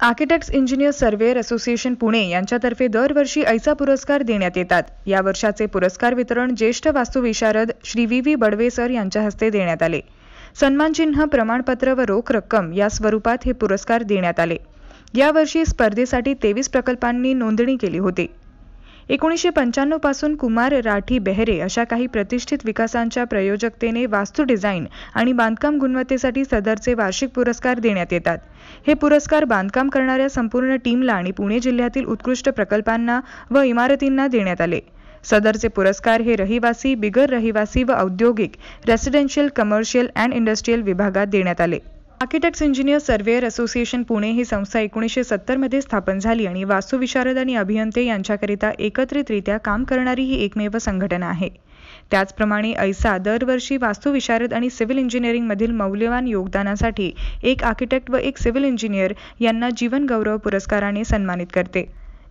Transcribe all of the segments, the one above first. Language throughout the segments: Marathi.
Architects engineer surveyor association Pune यांच्यातर्फे दरवर्षी ऐसा पुरस्कार देण्यात येतात. या वर्षाचे पुरस्कार वितरण ज्येष्ठ वास्तुविशारद Shri V V Badwe sir यांच्या हस्ते देण्यात आले. सन्मानचिन्ह प्रमाणपत्र व रोख रक्कम या स्वरूपात हे पुरस्कार देण्यात आले. यावर्षी स्पर्धेसाठी तेवीस प्रकल्पांनी नोंदणी केली होती. एकोणीसशे पंच्याण्णवपासून कुमार राठी बेहरे अशा काही प्रतिष्ठित विकासांच्या प्रयोजकतेने वास्तू डिझाईन आणि बांधकाम गुणवत्तेसाठी सदरचे वार्षिक पुरस्कार देण्यात येतात. हे पुरस्कार बांधकाम करणाऱ्या संपूर्ण टीमला आणि पुणे जिल्ह्यातील उत्कृष्ट प्रकल्पांना व इमारतींना देण्यात आले. सदरचे पुरस्कार हे रहिवासी बिगर रहिवासी व औद्योगिक रेसिडेन्शियल कमर्शियल अँड इंडस्ट्रीयल विभागात देण्यात आले. Architects engineer surveyor association Pune ही संस्था एकोणीसशे सत्तरमध्ये स्थापन झाली आणि वास्तुविशारद आणि अभियंते यांच्याकरिता एकत्रितरित्या काम करणारी ही एकमेव संघटना आहे. त्याचप्रमाणे ऐसा दरवर्षी वास्तुविशारद आणि सिव्हिल इंजिनिअरिंगमधील मौल्यवान योगदानासाठी एक आर्किटेक्ट व एक सिव्हिल इंजिनियर यांना जीवन गौरव पुरस्काराने सन्मानित करते.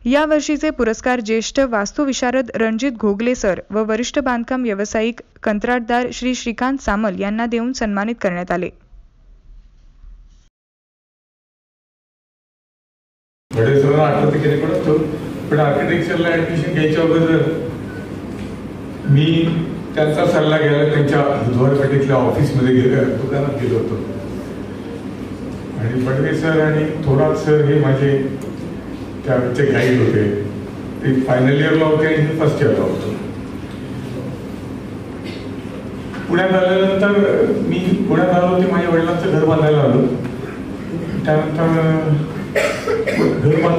या वर्षीचे पुरस्कार ज्येष्ठ वास्तुविशारद रणजित घोगले सर व वरिष्ठ बांधकाम व्यावसायिक कंत्राटदार श्री श्रीकांत सामल यांना देऊन सन्मानित करण्यात आले. बडे सरांना आठवते की पण तो पण आर्किटेक्चरला ऍडमिशन घ्यायच्या अगोदर मी त्यांचा सल्ला घ्यायला त्यांच्या बुधवारपेठेतल्या ऑफिसमध्ये गेलो दुकानात गेलो होतो. आणि बडवे सर आणि थोरात सर हे माझे त्याचे गाईड होते. ते फायनल इयरला होते आणि फर्स्ट इयरला होतो. पुण्यात आल्यानंतर मी पुण्यात आलो ते माझ्या वडिलांचं घर बांधायला आलो. त्यानंतर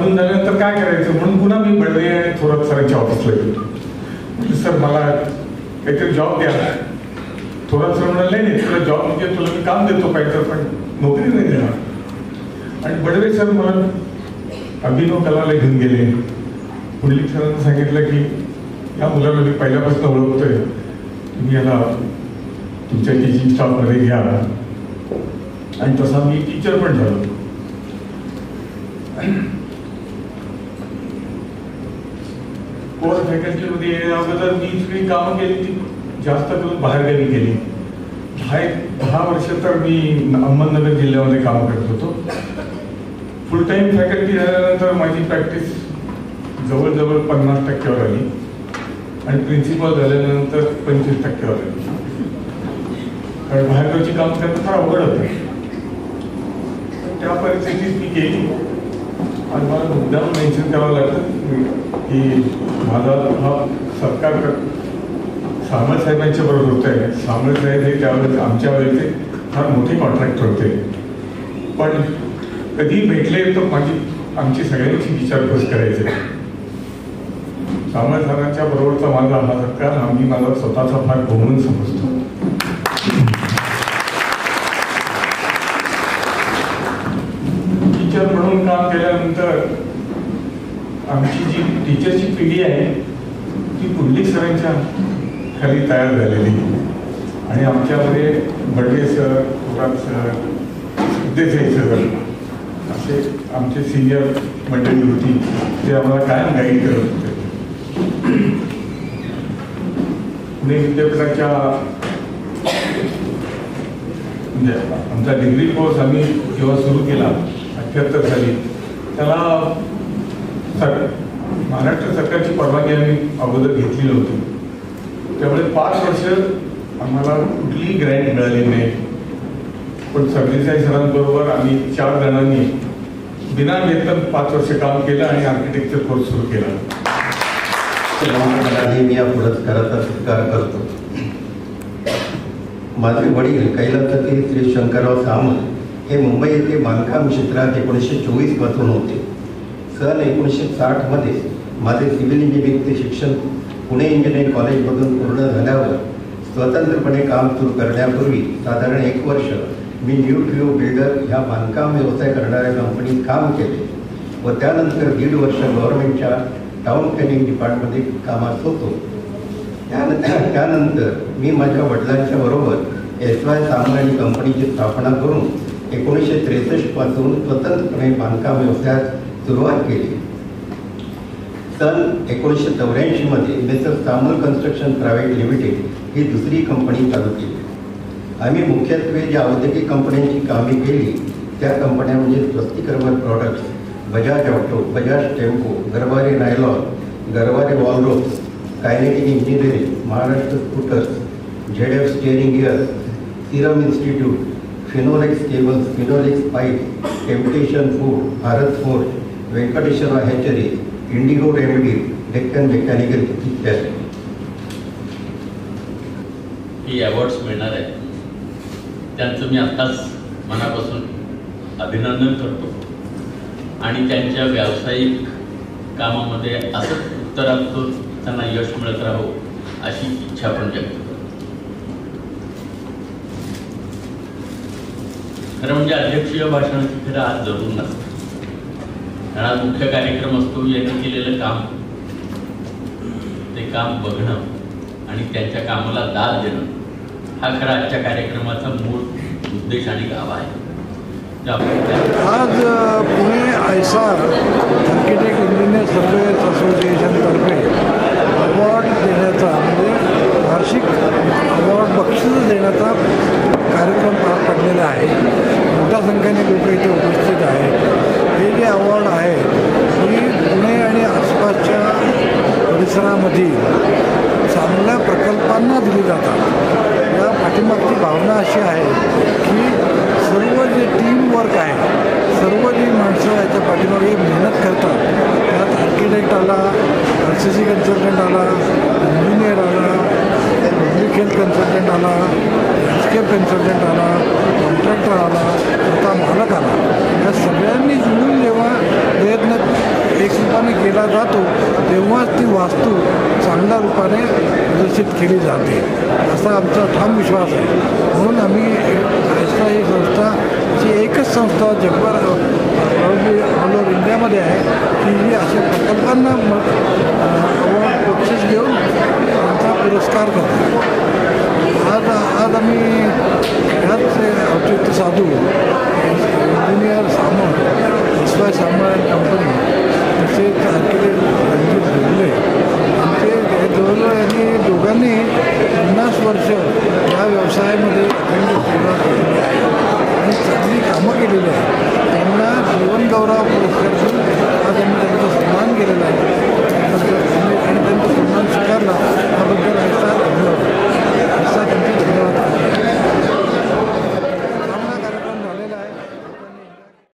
अजून झाल्यानंतर काय करायचं? म्हणून पुन्हा मी बडवे आणि थोरात सरांच्या ऑफिसला गेलो. म्हटलं सर मला काहीतरी जॉब द्या. थोरात सर म्हणाले नाही तुला जॉब म्हणजे तुला मी काम देतो काहीतरी पण नोकरी नाही देणार. आणि बडवे सर मला अभिनव कलाला घेऊन गेले. पुंडलिक सरांना सांगितलं की या मुलाला मी पहिल्यापासून ओळखतोय. तुम्ही याला तुमच्या टीचिंग स्टाफमध्ये घ्या. आणि तसा मी टीचर पण झालो. कोर्स फॅकल्टीमध्ये अगोदर मी जी कामं केली ती जास्त करून बाहेरगावी केली दहा दहा वर्ष तर मी अहमदनगर जिल्ह्यामध्ये काम करत होतो. फुल टाईम फॅकल्टी झाल्यानंतर माझी प्रॅक्टिस जवळजवळ पन्नास टक्क्यावर आली. आणि प्रिन्सिपल झाल्यानंतर पंचवीस टक्क्यावर आली. कारण बाहेरगावची काम करणं फार अवघड होतं. त्या परिस्थितीत मी केली आणि मला मुद्दाम मेन्शन करावं लागतं. की माझा हा सत्कार सामळ साहेबांच्या बरोबर होत आहे. सामळ साहेब हे त्यावेळेस आमच्या वेळेचे फार मोठे कॉन्ट्रॅक्टर होते. पण कधी भेटले तर माझी आमची सगळ्यांची विचारपूस करायचे. सामळ बरोबरचा माझा हा सरकार आम्ही माझा स्वतःचा फार बहुमन समजतो. टीचरची पिढी आहे ती पुंडलिक सरांच्या खाली तयार झालेली. आणि आमच्यामध्ये Badwe sir Thorat sir Siddhesai sir असे आमचे सिनियर मंडळी होती ते आम्हाला कायम गाईड करत होते. पुणे विद्यापीठाच्या म्हणजे आमचा डिग्री कोर्स आम्ही जेव्हा सुरू केला अठ्ठ्याहत्तर साली त्याला सर महाराष्ट्र सरकारची परवानगी आम्ही अगोदर घेतली नव्हती त्यामुळे पाच वर्ष आम्हाला कुठलीही ग्रँट मिळाली नाही. पण सरदेसाई सरांबरोबर आम्ही चार जणांनी बिना वेतन पाच वर्ष काम केलं आणि आर्किटेक्चर कोर्स सुरू केला. मी या पुरस्काराचा स्वीकार करतो. माझे वडील कैलासातील श्री शंकरराव सामंत हे मुंबई येथे बांधकाम क्षेत्रात एकोणीसशे चोवीसपासून होते. सन एकोणीसशे साठमध्ये माझे सिव्हिल इंजिनिअरिंगचे शिक्षण पुणे इंजिनिअरिंग कॉलेजमधून पूर्ण झाल्यावर स्वतंत्रपणे काम सुरू करण्यापूर्वी साधारण एक वर्ष मी न्यू ट्रिओ बिल्डर ह्या बांधकाम व्यवसाय करणाऱ्या कंपनीत काम केले व त्यानंतर दीड वर्ष गव्हर्नमेंटच्या टाऊन प्लॅनिंग डिपार्टमध्ये कामात होतो. त्यानंतर त्यानंतर मी माझ्या वडिलांच्या बरोबर एस वाय सामान्य कंपनीची स्थापना करून एकोणीसशे त्रेसष्टपासून स्वतंत्रपणे बांधकाम व्यवसायात सुरुवात केली. सन एकोणीसशे चौऱ्याऐंशीमध्ये Messrs Samal construction private limited ही दुसरी कंपनी चालू केली. आम्ही मुख्यत्वे ज्या औद्योगिक कंपन्यांची कामे केली त्या कंपन्या म्हणजे स्वस्तिकर्म products Bajaj auto Bajaj tempo Garware nylon Garware wall rope kinetic engineering Maharashtra scooters Z F steering gears serum institute Finolex cables Finolex pipe temptation food Bharat forge Venkateshwara hatcheries Indigo remedy Deccan mechanical इत्यादी ही अवॉर्ड्स मिळणार आहेत. त्यांचं मी आत्ताच मनापासून अभिनंदन करतो. आणि त्यांच्या व्यावसायिक कामामध्ये असंच उत्तरातून त्यांना यश मिळत राहो अशी इच्छा पण व्यक्त करतो. खरं म्हणजे अध्यक्षीय भाषणाची खरं आज जरूर नसतं कारण आज मुख्य कार्यक्रम असतो यांनी केलेलं काम. ते काम बघणं आणि त्यांच्या कामाला दाद देणं हा खरा आजच्या कार्यक्रमाचा मूळ उद्देश आणि गाभा आहे. त्या- आज पुणे आयसार आर्किटेक्ट इंजिनियर सर्वेअर्स असोसिएशनतर्फे अवॉर्ड देण्याचा म्हणजे वार्षिक अवॉर्ड बक्षीस देण्याचा कार्यक्रम पार पडलेला आहे मोठ्या संख्येने लोक इथे उपस्थित आहेत हे जे अवॉर्ड आहे ही पुणे आणि आसपासच्या परिसरामधील चांगल्या प्रकल्पांना दिली जातात. या पाठिंबाची भावना अशी आहे की सर्व जे टीम वर्क आहे सर्व जी माणसं याच्या पाठीमागे मेहनत करतात. त्यात आर्किटेक्ट आला आर सी सी कन्सल्टंट आला इंजिनियर आला पब्लिक हेल्थ कन्सल्टंट आला लँडस्केप कन्सल्टंट आला कॉन्ट्रॅक्टर आला आता मालक आला. या सगळ्यांनी मिळून जेव्हा ती वास्तू चांगल्या रूपाने प्रदर्शित केली जाते असा आमचा ठाम विश्वास आहे. म्हणून आम्ही आयसा ही संस्था जी एकच संस्था जगभर ऑल ओव्हर इंडियामध्ये आहे की जी अशा प्रकल्पांना बक्षीस घेऊन आमचा पुरस्कार करतो. आज आज आम्ही ह्याच औचित्य साधू engineer Samant S Y Samant Minnesota.